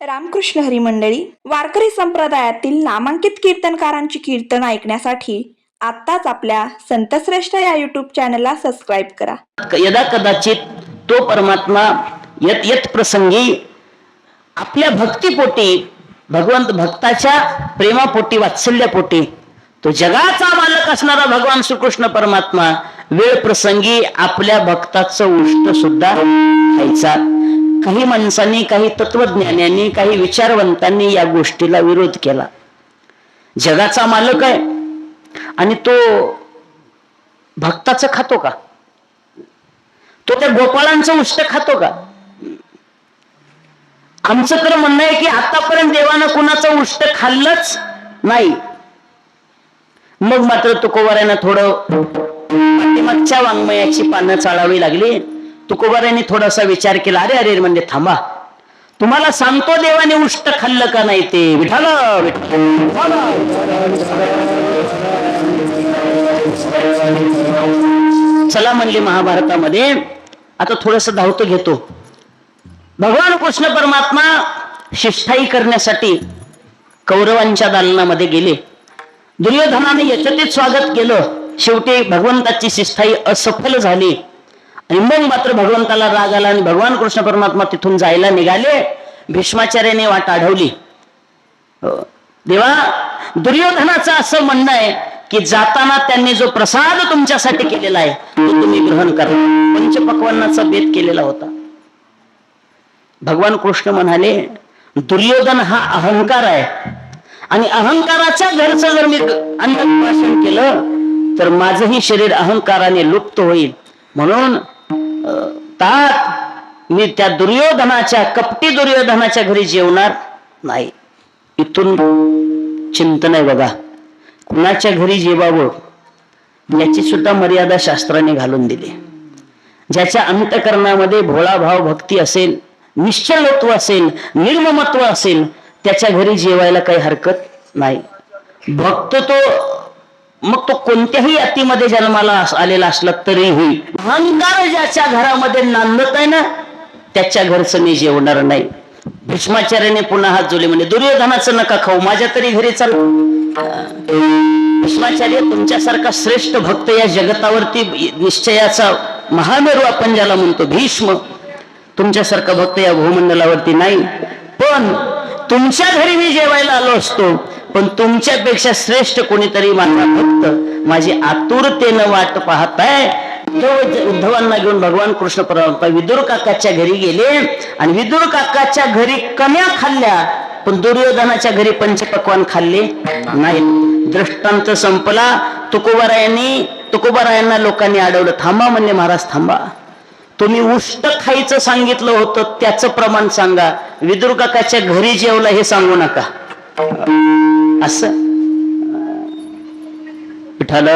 रामकृष्ण हरी मंडळी वारकरी संप्रदायातील नामांकित कीर्तनकारांची कीर्तन ऐकण्यासाठी आत्ताच आपल्या संतश्रेष्ठ या युट्यूब चॅनलला सबस्क्राईब करा. यदा कदाचित तो परमात्मा यत यत प्रसंगी आपल्या भक्तीपोटी भगवंत भक्ताच्या प्रेमापोटी वात्सल्यापोटी तो जगाचा मालक असणारा भगवान श्रीकृष्ण परमात्मा वेळ प्रसंगी आपल्या भक्ताचं उष्ट सुद्धा खायचा. काही माणसांनी काही तत्वज्ञानांनी काही विचारवंतांनी या गोष्टीला विरोध केला. जगाचा मालक आहे. आणि तो भक्ताचं खातो का? तो त्या गोपाळांचं उष्ट खातो का? आमचं तर म्हणणं आहे की आतापर्यंत देवानं कुणाचं उष्ट खाल्लंच नाही. मग मात्र तुकोबाऱ्यानं थोडं पाठीमागच्या वाङ्मयाची पानं चाळावी लागली. तुकोबारांनी थोडासा विचार केला अरे अरे म्हणजे थांबा. तुम्हाला सांगतो देवाने उष्ट खाल्लं का नाही ते. विठाल चला म्हणली महाभारतामध्ये आता थोडस धावतो घेतो. भगवान कृष्ण परमात्मा शिष्ठाई करण्यासाठी कौरवांच्या दालनामध्ये गेले. दुर्योधनाने यशतीत स्वागत केलं. शेवटी भगवंताची शिष्ठाई असफल झाली. आणि मग मात्र भगवंताला राग आला आणि भगवान कृष्ण परमात्मा तिथून जायला निघाले. भीष्माचार्याने वाट आढवली हो. देवा दुर्योधनाचं असं म्हणणं आहे की जाताना त्यांनी जो प्रसाद तुमच्यासाठी केलेला आहे तो तुम्ही ग्रहण करा. पंचपक्वांनाचा बेत केलेला होता. भगवान कृष्ण म्हणाले दुर्योधन हा अहंकार आहे. आणि अहंकाराच्या घरचं जर मी अन्नप्राशन केलं तर माझंही शरीर अहंकाराने लुप्त होईल. म्हणून तात मी त्या दुर्योधनाच्या कपटी दुर्योधनाच्या घरी जेवणार नाही. इथून चिंतन आहे बघा. कुणाच्या घरी जेवावं याची सुद्धा मर्यादा शास्त्राने घालून दिली. ज्याच्या अंतकरणामध्ये भोळाभाव भक्ती असेल निश्चलत्व असेल निर्ममत्व असेल त्याच्या घरी जेवायला काही हरकत नाही. भक्त तो मग तो कोणत्याही अतीमध्ये जन्माला आलेला असला तरी होईल. अहंकार ज्याच्या घरामध्ये नांदत आहे ना त्याच्या घरचं मी जेवणार नाही. भीष्माचार्याने पुन्हा हात जोडले म्हणजे दुर्योधनाचं नका खाऊ माझ्या तरी घरी चाल भीष्माचार्य तुमच्यासारखा श्रेष्ठ भक्त या जगतावरती निश्चयाचा महामेरू आपण ज्याला म्हणतो भीष्म तुमच्यासारखा भक्त या भूमंडलावरती नाही. पण तुमच्या घरी मी जेवायला आलो असतो. पण तुमच्यापेक्षा श्रेष्ठ कोणीतरी माझा भक्त. माझी आतुरतेनं वाट पाहताय. उद्धवांना घेऊन भगवान कृष्ण परमात्मा विदुर काकाच्या घरी गेले. आणि विदुर काकाच्या घरी कन्या खाल्ल्या. पण दुर्योधनाच्या घरी पंचपक्वान खाल्ले. नाही दृष्टांत संपला. तुकोबारायांनी तुकोबारायांना लोकांनी अडवलं थांबा म्हणले महाराज थांबा. तुम्ही उष्ट खायचं सांगितलं होतं त्याचं प्रमाण सांगा. विदुर काकाच्या घरी जेवला हे सांगू नका. असं. विठाल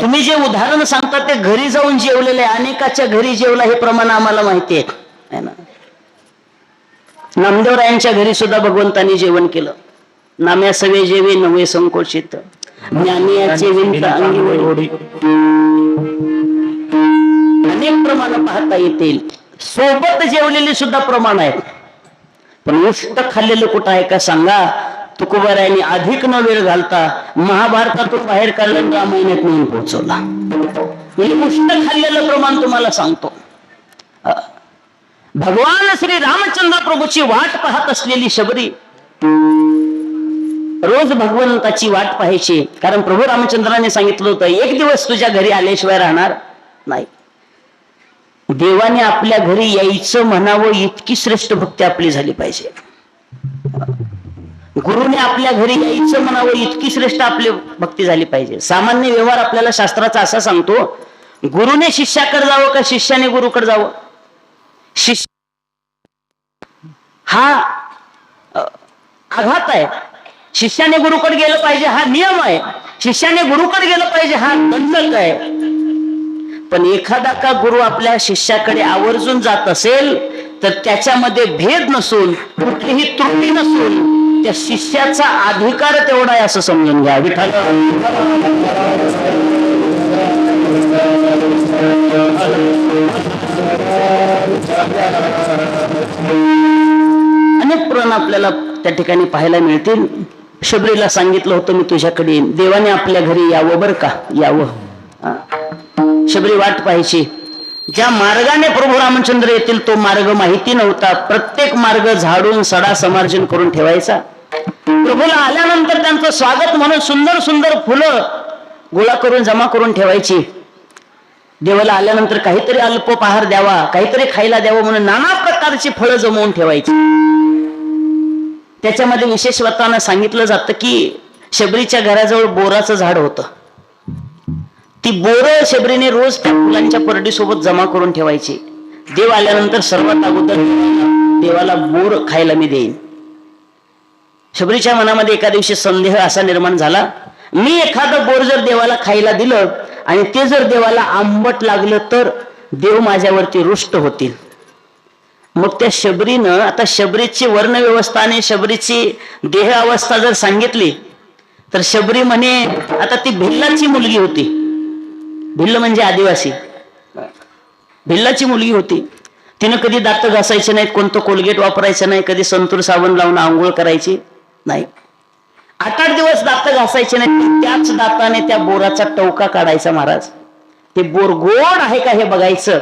तुम्ही जे उदाहरण सांगता ते घरी जाऊन जेवलेले अनेकाच्या घरी जेवला हे प्रमाण आम्हाला माहिती आहे. ना? नामदेवरायांच्या घरी सुद्धा भगवंतांनी जेवण केलं. नाम्या सवे जेवे नवे संकोचित. ज्ञानियाचे विंत अंगी ओढी. अनेक प्रमाण पाहता येतील. सोबत जेवलेले सुद्धा प्रमाण आहे. पण उष्ट खाल्लेलं कुठं आहे का सांगा? तुकोबारायांनी अधिक न वेळ घालता महाभारतातून बाहेर काढलं आणि रामायणात नेऊन पोहोचवला. म्हणजे उष्ट खाल्लेलं प्रमाण तुम्हाला सांगतो. भगवान श्री रामचंद्र प्रभूची वाट पाहत असलेली शबरी रोज भगवंताची वाट पाहायची. कारण प्रभू रामचंद्राने सांगितलं होतं एक दिवस तुझ्या घरी आल्याशिवाय राहणार नाही. देवाने आपल्या घरी यायचं म्हणावं इतकी श्रेष्ठ भक्ती आपली झाली पाहिजे. गुरुने आपल्या घरी यायचं म्हणावं इतकी श्रेष्ठ आपली भक्ती झाली पाहिजे. सामान्य व्यवहार आपल्याला शास्त्राचा असा सांगतो गुरुने शिष्याकडे जावं का शिष्याने गुरुकडे जावं? शिष्य हा आघात आहे. शिष्याने गुरुकडे गेलं पाहिजे हा नियम आहे. शिष्याने गुरुकडे गेलं पाहिजे हा दंडक आहे. पण एखादा का गुरु आपल्या शिष्याकडे आवर्जून जात असेल तर त्याच्यामध्ये भेद नसून कुठलीही त्रुटी नसून त्या शिष्याचा अधिकार तेवढा आहे असं समजून घ्या. विठा अनेक पुराण आपल्याला त्या ठिकाणी पाहायला मिळतील. शबरीला सांगितलं होतं मी तुझ्याकडे देवाने आपल्या घरी यावं बरं का? यावं. शबरी वाट पाहायची. ज्या मार्गाने प्रभू रामचंद्र येतील तो मार्ग माहिती नव्हता. प्रत्येक मार्ग झाडून सडा समार्जन करून ठेवायचा. प्रभूला आल्यानंतर त्यांचं स्वागत म्हणून सुंदर सुंदर फुलं गोळा करून जमा करून ठेवायची. देवाला आल्यानंतर काहीतरी अल्पोपहार द्यावा काहीतरी खायला द्यावं म्हणून नाना प्रकारची फळं जमवून ठेवायची. त्याच्यामध्ये विशेष वतानं सांगितलं जातं की शबरीच्या घराजवळ बोराचं झाड होतं. ती बोरं शबरीने रोज त्या फुलांच्या परडीसोबत जमा करून ठेवायची. देव आल्यानंतर सर्वात अगोदर देवाला बोर खायला मी देईन. शबरीच्या मनामध्ये एका दिवशी संदेह असा निर्माण झाला मी एखादं बोर जर देवाला खायला दिलं आणि ते जर देवाला आंबट लागलं तर देव माझ्यावरती रुष्ट होतील. मग त्या शबरीनं आता शबरीची वर्णव्यवस्था आणि शबरीची देह अवस्था जर सांगितली तर शबरी म्हणे आता ती भिल्लाची मुलगी होती. भिल्ल म्हणजे आदिवासी. भिल्लाची मुलगी होती. तिनं कधी दात घासायचे नाहीत कोणतं कोलगेट वापरायचं नाही कधी संतूर साबण लावून आंघोळ करायची नाही. आठ आठ दिवस दात घासायचे पण त्याच दाताने त्या बोराचा टवका काढायचा महाराज. ते बोर गोड आहे का हे बघायचं?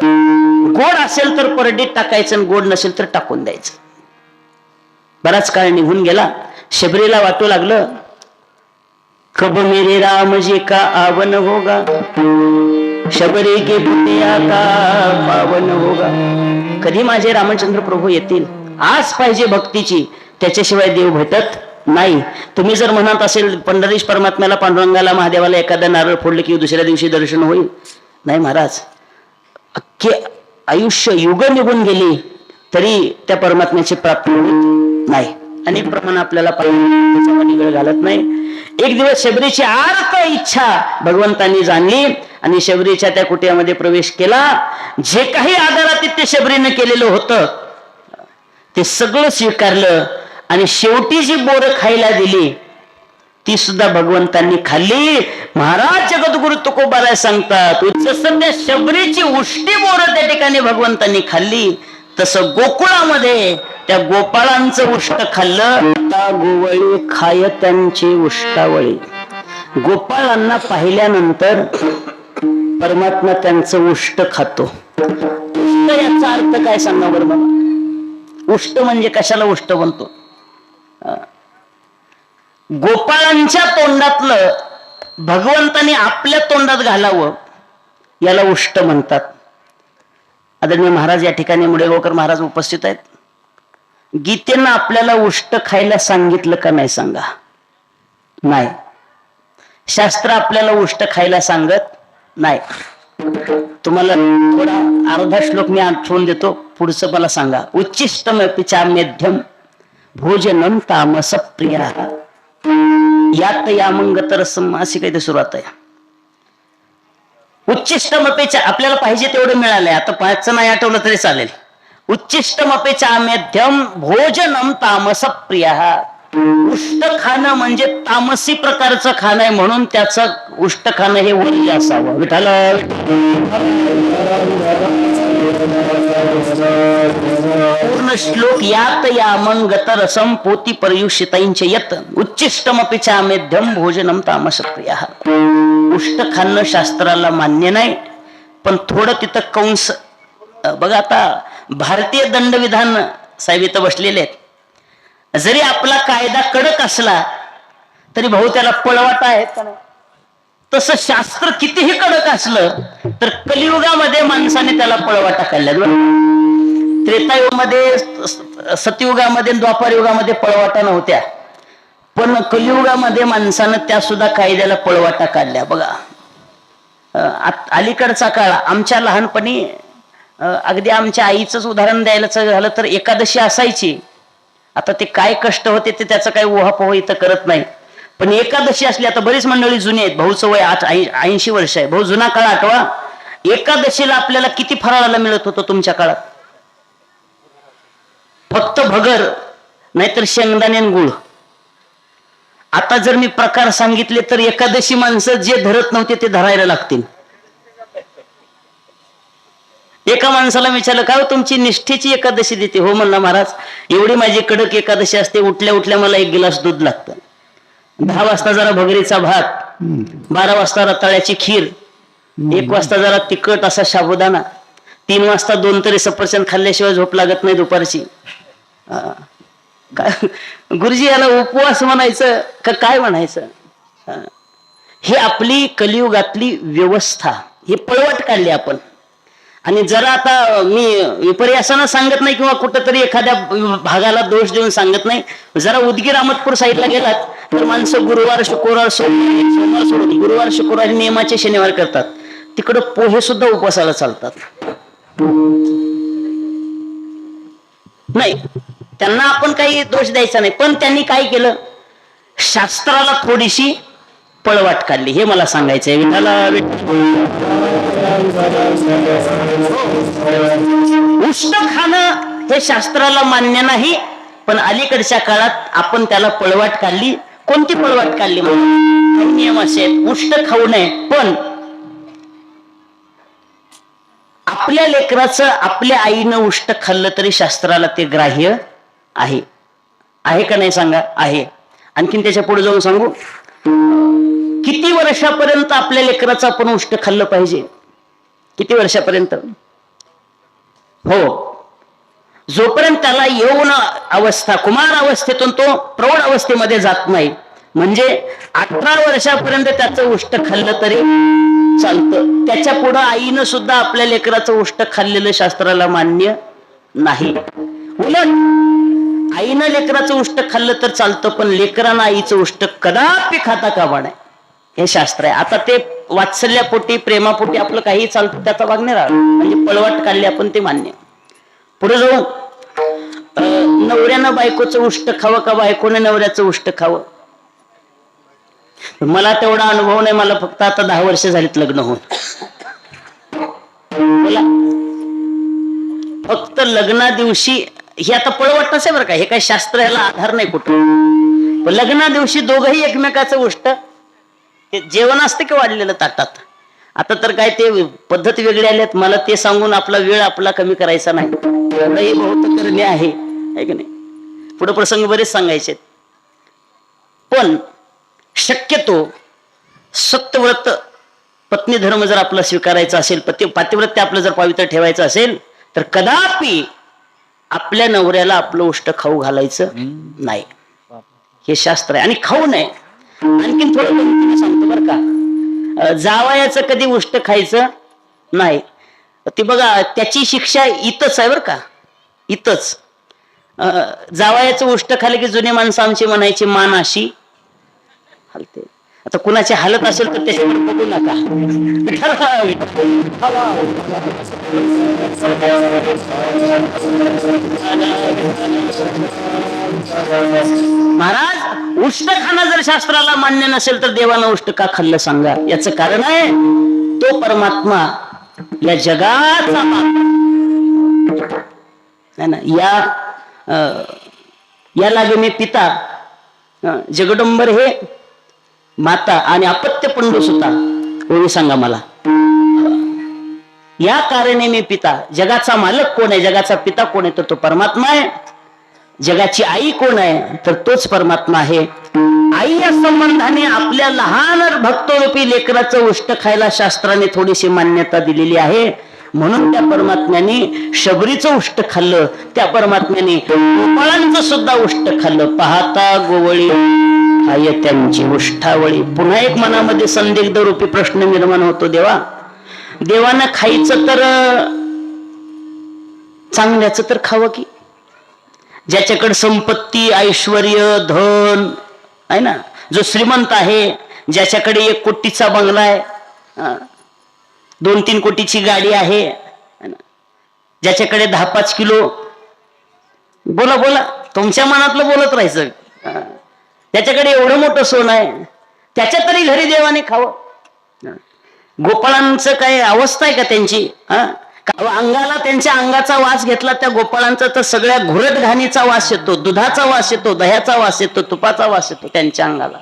गोड असेल तर परडीत टाकायचं आणि गोड नसेल तर टाकून द्यायचं. बराच काळ निघून गेला. शबरीला वाटू लागलं कब मेरे राम जी का आवन होगा? शबरी के पुतिया का पावन होगा. कधी माझे रामचंद्र प्रभू येतील? आज पाहिजे भक्तीची. त्याच्याशिवाय देव भेटत नाही. तुम्ही जर म्हणत असेल पंढरीश परमात्म्याला पांडुरंगाला महादेवाला एखादा नारळ फोडलं की दुसऱ्या दिवशी दर्शन होईल? नाही महाराज. अख्खे आयुष्य युग निघून गेली तरी त्या परमात्म्याची प्राप्ती होईल नाही. अनेक प्रमाण आपल्याला पाहिजे त्याच्यामध्ये वेळ घालत नाही. एक दिवस शबरीची आर्त इच्छा भगवंतांनी जाणली आणि शबरीच्या त्या कुटियामध्ये प्रवेश केला. जे काही आदरातिथ्य शबरीनं केलेलं होतं ते सगळं स्वीकारलं आणि शेवटी जी बोरं खायला दिली ती सुद्धा भगवंतांनी खाल्ली. महाराज जगद्गुरु तुकोबाला सांगतात जसं त्या शबरीची उष्टी बोरं त्या ठिकाणी भगवंतांनी खाल्ली. तसं गोकुळामध्ये त्या गोपाळांचं उष्ट खाल्लं. आता गोवळी खाय त्यांची उष्टावळी. गोपाळांना पाहिल्यानंतर परमात्मा त्यांचं उष्ट खातो. उष्ट याचा अर्थ काय सांगा बरं मला उष्ट म्हणजे कशाला उष्ट बनतो? गोपाळांच्या तोंडातलं भगवंताने आपल्या तोंडात घालावं याला उष्ट म्हणतात. आदरणीय महाराज या ठिकाणी मुडेगावकर महाराज उपस्थित आहेत. गीतेनं आपल्याला उष्ट खायला सांगितलं का नाही सांगा? नाही. शास्त्र आपल्याला उष्ट खायला सांगत नाही. तुम्हाला थोडा अर्धा श्लोक मी आठवून देतो पुढचं मला सांगा. उच्चिष्टमपिचा मध्यम भोजनम तामस प्रिया यात या मंगतरसम अशी काही सुरुवात आहे. उच्चिष्टम अपेक्षा आपल्याला पाहिजे तेवढं मिळालंय. आता पाचचं नाही आठवलं तरी चालेल. उच्चिष्टम अपेक्षा मेध्यम भोजनम तामस प्रिया उष्ट खाणं म्हणजे तामसी प्रकारचं खाणं आहे म्हणून त्याचं उष्ट खाणं हे वर्ज असावं. विठाल पूर्ण श्लोक यात या मंगत रसम पोती पर्युषितांचे यत। उच्चिष्टमपिचा मेध्यम भोजनम तामस प्रिया उष्ट खाणं शास्त्राला मान्य नाही पण थोडं तिथं कंस बघा आता भारतीय दंडविधान साहेब इथं बसलेले आहेत. जरी आपला कायदा कडक असला तरी भाऊ त्याला पळवाटा आहे का नाही? तसं शास्त्र कितीही कडक असलं तर कलियुगामध्ये माणसाने त्याला पळवाटा काढल्या त्रेतायुगामध्ये सतयुगामध्ये द्वापार युगामध्ये पळवाटा नव्हत्या. पण कलियुगामध्ये माणसानं त्या सुद्धा कायद्याला पळवाटा काढल्या. बघा अलीकडचा काळ आमच्या लहानपणी अगदी आमच्या आईचंच उदाहरण द्यायला झालं तर एकादशी असायची. आता ते काय कष्ट होते ते त्याचं काही ओहापोह इथं करत नाही. पण एकादशी असली आता बरीच मंडळी जुनी आहेत. भाऊचं वय आठ ऐंशी वर्ष आहे. भाऊ जुना काळ आठवा. एकादशीला आपल्याला किती फराळाला मिळत होतं तुमच्या काळात? फक्त भगर नाहीतर शेंगदाणे आणि गुळ. आता जर मी प्रकार सांगितले तर एकादशी माणसं जे धरत नव्हते ते धरायला लागतील. एका माणसाला विचारलं का हो तुमची निष्ठेची एकादशी देते? हो म्हणला महाराज एवढी माझी कडक एकादशी असते उठल्या उठल्या मला एक गिलास दूध लागतं. दहा वाजता जरा भगरीचा भात बारा वाजता रताळ्याची खीर एक वाजता जरा तिखट असा साबुदाणा तीन वाजता दोन तरी सफरचंद खाल्ल्याशिवाय झोप लागत नाही दुपारची. गुरुजी याला उपवास म्हणायचं का काय म्हणायचं? हे आपली कलियुगातली व्यवस्था हे पळवट काढली आपण. आणि जरा आता मी विपर्यासानं सांगत नाही किंवा कुठंतरी एखाद्या भागाला दोष देऊन सांगत नाही जरा उदगीर अहमदपूर साईडला गेलात तर माणसं गुरुवार शुक्रवार सोमवार सोडून गुरुवार शुक्रवार नियमाचे शनिवार करतात. तिकडं पोहे सुद्धा उपवासाला चालतात. नाही त्यांना आपण काही दोष द्यायचा नाही पण त्यांनी काय केलं? शास्त्राला थोडीशी पळवाट काढली हे मला सांगायचंय. विठाला उष्ण खाणं हे शास्त्राला मान्य नाही पण अलीकडच्या काळात आपण त्याला पळवाट काढली. कोणती पळवाट काढली म्हणून? नियम असे उष्ट खाऊ नये पण आपल्या लेकराचं आपल्या आईनं उष्ट खाल्लं तरी शास्त्राला ते ग्राह्य आहे. आहे का नाही सांगा? आहे. आणखीन त्याच्या पुढे जाऊन सांगू. किती वर्षापर्यंत आपल्या लेकराचं आपण उष्ट खाल्लं पाहिजे? किती वर्षापर्यंत? हो. जोपर्यंत त्याला येऊन अवस्था कुमार अवस्थेतून तो प्रौढ अवस्थेमध्ये जात नाही म्हणजे अठरा वर्षापर्यंत त्याचं उष्ट खाल्लं तरी चालतं. त्याच्या पुढं आईनं सुद्धा आपल्या लेकराचं उष्ट खाल्लेलं शास्त्राला मान्य नाही. उलट आईनं लेकराचं उष्ट खाल्लं तर चालतं पण लेकरानं आईचं उष्ट कदापि खाता कामा नाही हे शास्त्र आहे. आता ते वात्सल्यापोटी प्रेमापोटी आपलं काही चालतं त्याचा भाग नाही राहिला म्हणजे पळवाट काढली आपण ते मान्य. पुढे जाऊ. नवऱ्यानं बायकोचं उष्ट खावं का बायकोनं नवऱ्याचं उष्ट खावं? मला तेवढा अनुभव नाही मला फक्त आता दहा वर्ष झालीत लग्न होऊन. बोला. फक्त लग्ना दिवशी हे आता पळवट नसे बरं का? हे काही शास्त्र ह्याला आधार नाही कुठं. लग्ना दिवशी दोघही एकमेकाचं उष्ट ते जेवण असतं की वाढलेलं ताटात? आता तर काय ते पद्धत वेगळी आल्यात. मला ते सांगून आपला वेळ आपला कमी करायचा नाही. एवढंही बहुत करणे आहे. है की नाही? पुढे प्रसंग बरेच सांगायचे पण शक्यतो सत्यव्रत पत्नी धर्म जर आपला स्वीकारायचा असेल पती पातिव्रत्य आपलं जर पवित्र ठेवायचं असेल तर कदापि आपल्या नवऱ्याला आपलं उष्ट खाऊ घालायचं नाही. हे शास्त्र आहे. आणि खाऊ नये. आणखीन थोडं सांगतो बरं का. जावयाचं कधी उष्ट खायचं नाही. ती बघा त्याची शिक्षा इथंच आहे बरं का. इथंच. जावयाचं उष्ट खाल्लं की जुने माणसं आमची म्हणायची मान अशी हलते. आता कुणाची हालत असेल तर त्याच्याकडे बघू नका. महाराज उष्ट खाणं जर शास्त्राला मान्य नसेल तर देवानं उष्ट का खाल्लं सांगा. याच कारण आहे तो परमात्मा या जगाचा ना या या लागे मी पिता जगडंबर हे माता आणि अपत्य पंडू सुद्धा एवढी सांगा मला? या कारणे मी पिता. जगाचा मालक कोण आहे? जगाचा पिता कोण आहे? तर तो परमात्मा आहे. जगाची आई कोण आहे? तर तोच परमात्मा आहे. आई या संबंधाने आपल्या लहान भक्तरूपी लेकराचं उष्ट खायला शास्त्राने थोडीशी मान्यता दिलेली आहे. म्हणून त्या परमात्म्याने शबरीचं उष्ट खाल्लं. त्या परमात्म्याने गोपाळांचं सुद्धा उष्ट खाल्लं. पाहता गोवळी हाय त्यांची उष्ठावळी. पुन्हा एक मनामध्ये संदिग्ध रूपी प्रश्न निर्माण होतो देवा. देवानं खायचं तर चांगल्याचं तर खावं की? ज्याच्याकडे संपत्ती ऐश्वर धन आहे ना? जो श्रीमंत आहे ज्याच्याकडे एक कोटीचा बंगला आहे दोन तीन कोटीची गाडी आहे ज्याच्याकडे दहा पाच किलो बोला बोला. तुमच्या मनातलं बोलत राहायचं त्याच्याकडे एवढं मोठं सोनं आहे त्याच्या तरी घरी देवाने खावं. गोपाळांचं काय अवस्था आहे का त्यांची हा? अंगाला त्यांच्या अंगाचा वास घेतला त्या गोपाळांचा तर सगळ्या घुरट घाणीचा वास येतो दुधाचा वास येतो दह्याचा वास येतो तुपाचा वास येतो त्यांच्या अंगाला.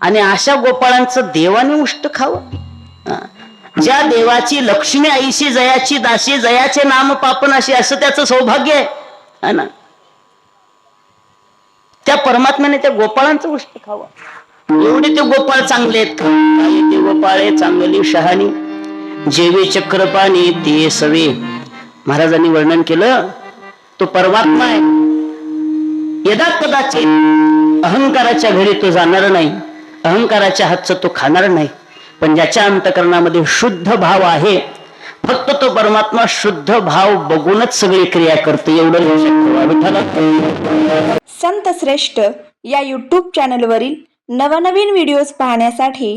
आणि अशा गोपाळांचं देवाने उष्ट खावं. ज्या देवाची लक्ष्मी आईशी जयाची दाशी जयाचे नाम पापन अशी असं त्याचं सौभाग्य आहे. ना? त्या परमात्म्याने त्या गोपाळांचं उष्ट खावं. एवढे ते गोपाळ चांगले आहेत. गोपाळे चांगली शहाणी. जेवे चक्रपाणी ते सवे. महाराजांनी वर्णन केलं तो परमात्मा आहे. यदा कदाचित अहंकाराच्या घरी तो जाणार नाही अहंकाराच्या हातचं तो खाणार नाही. पण ज्याच्या अंतकरणामध्ये शुद्ध भाव आहे. फक्त तो परमात्मा शुद्ध भाव बघूनच सगळी क्रिया करतो एवढं संत श्रेष्ठ या यूट्यूब चॅनलवरील नवनवीन व्हिडिओज पाहण्यासाठी